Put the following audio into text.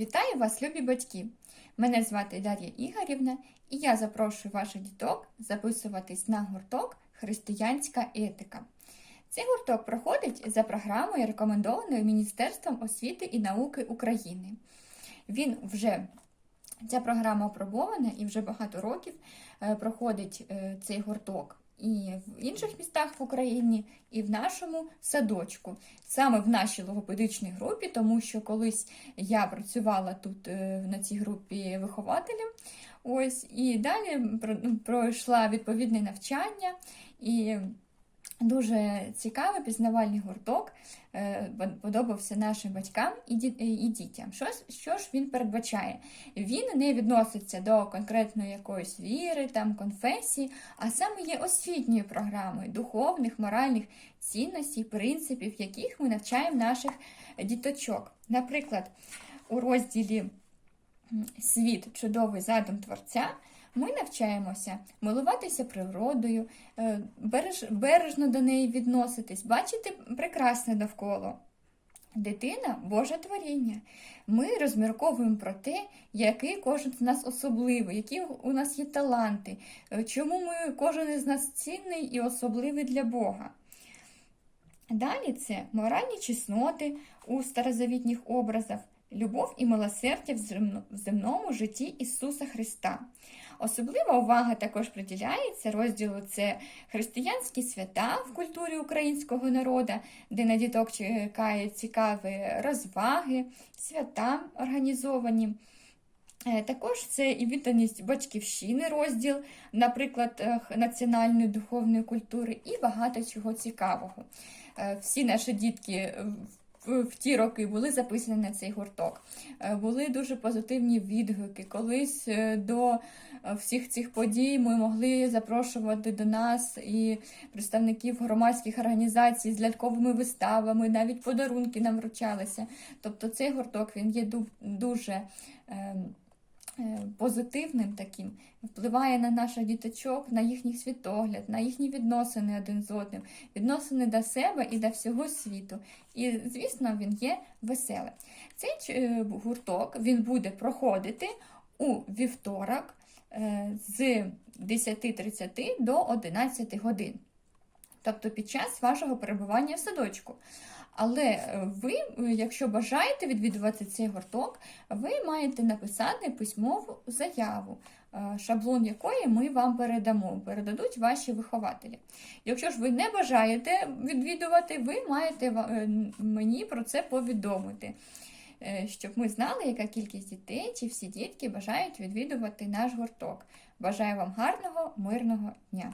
Вітаю вас, любі батьки! Мене звати Дар'я Ігорівна, і я запрошую ваших діток записуватись на гурток Християнська етика. Цей гурток проходить за програмою, рекомендованою Міністерством освіти і науки України. Він вже Ця програма опробована і вже багато років е, проходить е, цей гурток і в інших містах в Україні, і в нашому садочку, саме в нашій логопедичній групі, тому що колись я працювала тут е, на цій групі вихователем. Ось і далі ну, пройшла відповідне навчання і. Дуже цікавий пізнавальний гурток, е, подобався нашим батькам і і дітям. Що, що ж він передбачає? Він не відноситься до конкретної якоїсь віри, там конфесії, а саме є освітньою програмою духовних, моральних цінностей, принципів, яких ми навчаємо наших діточок. Наприклад, у розділі Світ чудовий задум творця. Ми навчаємося милуватися природою, е, береж, бережно до неї відноситись, бачити прекрасне довкола. Дитина Боже творіння. Ми розмірковуємо про те, який кожен з нас особливий, які у нас є таланти, е, чому ми, кожен із нас цінний і особливий для Бога. Далі це моральні чесноти у старозавітніх образах, любов і милосердя в земному житті Ісуса Христа. Особлива увага також приділяється розділу це християнські свята в культурі українського народу, де на діток чекають цікаві розваги, свята організовані. Е, Також це і відданість батьківщини розділ, наприклад, е, національної духовної культури, і багато чого цікавого. Е, Всі наші дітки в, ті роки були записані на цей гурток. Е, Були дуже позитивні відгуки. Колись е, до е, всіх цих подій ми могли запрошувати до нас і представників громадських організацій з ляльковими виставами, навіть подарунки нам вручалися. Тобто цей гурток він є ду- дуже. Е, Позитивним таким впливає на наших діточок, на їхній світогляд, на їхні відносини один з одним, відносини до себе і до всього світу. І, звісно, він є веселий. Цей е, гурток він буде проходити у вівторок е, з 10.30 до 11 годин. Тобто під час вашого перебування в садочку. Але е, ви, е, якщо бажаєте відвідувати цей гурток, ви маєте написати письмову заяву, е, шаблон якої ми вам передамо, передадуть ваші вихователі. Якщо ж ви не бажаєте відвідувати, ви маєте мені про це повідомити, щоб ми знали, яка кількість дітей чи всі дітки бажають відвідувати наш гурток. Бажаю вам гарного, мирного дня!